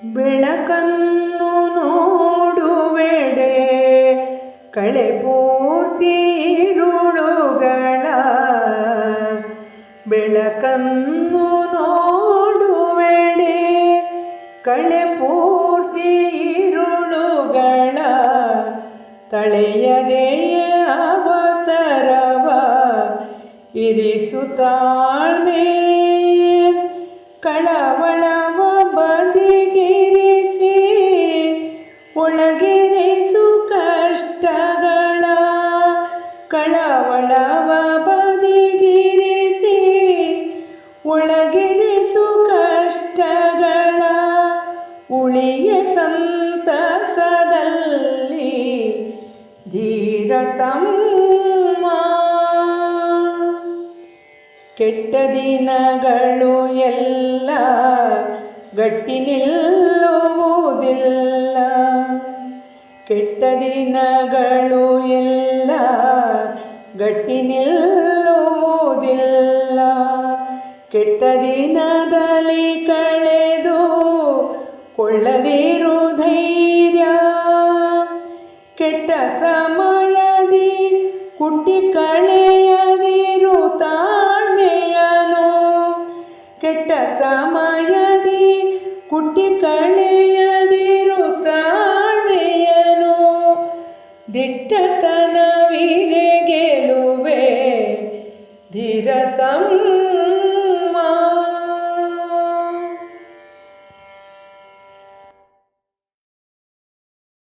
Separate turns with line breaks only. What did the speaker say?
ಬೆಳಕನ್ನು ನೋಡುವೆಡೆ ಕಳೆ ಪೂರ್ತಿ ಇರುಳುಗಳ ಬೆಳಕನ್ನು ನೋಡುವೆಡೆ ಕಳೆ ಪೂರ್ತಿ ಇರುಳುಗಳ ತಳೆಯದೆಯ ಅವಸರವ ಇರಿಸುತ್ತಾಳ್ಮೆ ಕಳವಳವ ಬದಿಗಿರಿಸಿ ಒಳಗಿರಿಸು ಕಷ್ಟಗಳ ಉಳಿಯ ಸಂತಸದಲ್ಲಿ ಧೀರತಮ್ಮ ಕೆಟ್ಟ ದಿನಗಳು ಎಲ್ಲ ಗಟ್ಟಿ ನಿಲ್ಲುವುದಿಲ್ಲ. ಕೆಟ್ಟ ದಿನಗಳು ಎಲ್ಲ ಗಟ್ಟಿ ನಿಲ್ಲುವುದಿಲ್ಲ ಕೆಟ್ಟ ದಿನದಲ್ಲಿ ಕಳೆದು ಕೊಳ್ಳದಿರು ಧೈರ್ಯ. ಕೆಟ್ಟ ಸಮಯದಿ ಕುಟ್ಟಿ ಕಳೆಯದಿರು ತಾಳ್ಮೆಯನು. ಕೆಟ್ಟ ಸಮಯದಿ ಕುಟ್ಟಿ ಕಳೆಯದಿರು ದಿಟ್ಟತನವಿರೆ ಗೆಲುವೆ ಧಿರತಂ